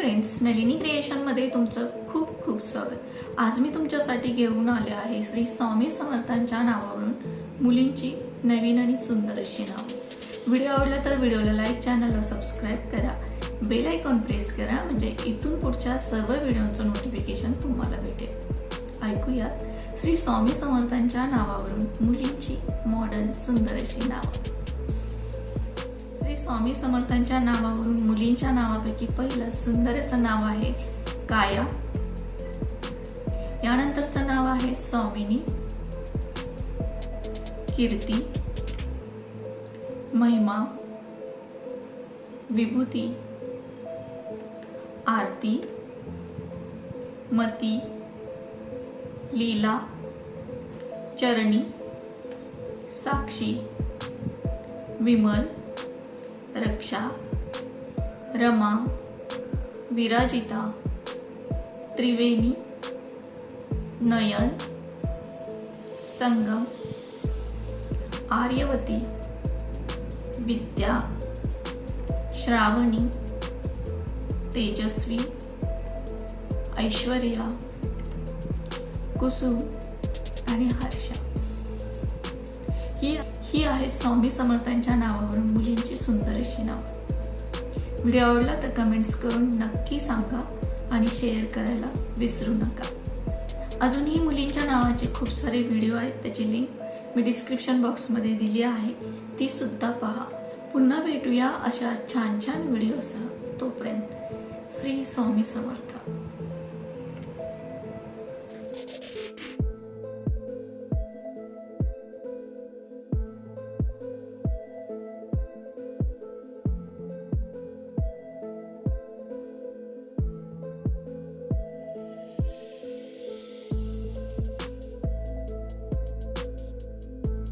Friends Nalini क्रिएशनमध्ये तुमचं खूप खूप स्वागत. आज मी तुमच्यासाठी घेऊन आले आहे श्री स्वामी समर्थांच्या नावावरून मुलींची नवीन आणि सुंदर अशी नाव. व्हिडिओ आवडला तर व्हिडिओला लाईक चॅनलला सबस्क्राईब करा. बेल आयकॉन प्रेस करा म्हणजे इथून पुढच्या सर्व व्हिडिओचं नोटिफिकेशन तुम्हाला भेटेल. ऐकूयात श्री स्वामी समर्थांच्या नावावरून मुलींची मॉडर्न सुंदर अशी नाव. स्वामी समर्थांच्या नावावरून मुलींच्या नावापैकी पहिलं सुंदर असं नाव आहे काया. यानंतरचं नाव आहे स्वामिनी. कीर्ती. महिमा. विभूती. आरती. मती. लीला. चरणी. साक्षी. विमल. रक्षा रमा विराजिता त्रिवेणी नयन संगम आर्यवती विद्या श्रावणी तेजस्वी ऐश्वर्या कुसुम आणि हर्षा. ही ही आहेत स्वामी समर्थांच्या नावावरून मुलींची सुंदर अशी नाव. व्हिडिओ आवडला तर कमेंट्स करून नक्की सांगा आणि शेअर करायला विसरू नका. अजूनही मुलींच्या नावाचे खूप सारे व्हिडिओ आहेत त्याची लिंक मी डिस्क्रिप्शन बॉक्समध्ये दिली आहे. ती सुद्धा पहा. पुन्हा भेटूया अशा छान छान व्हिडिओसह. तोपर्यंत श्री स्वामी समर्थ.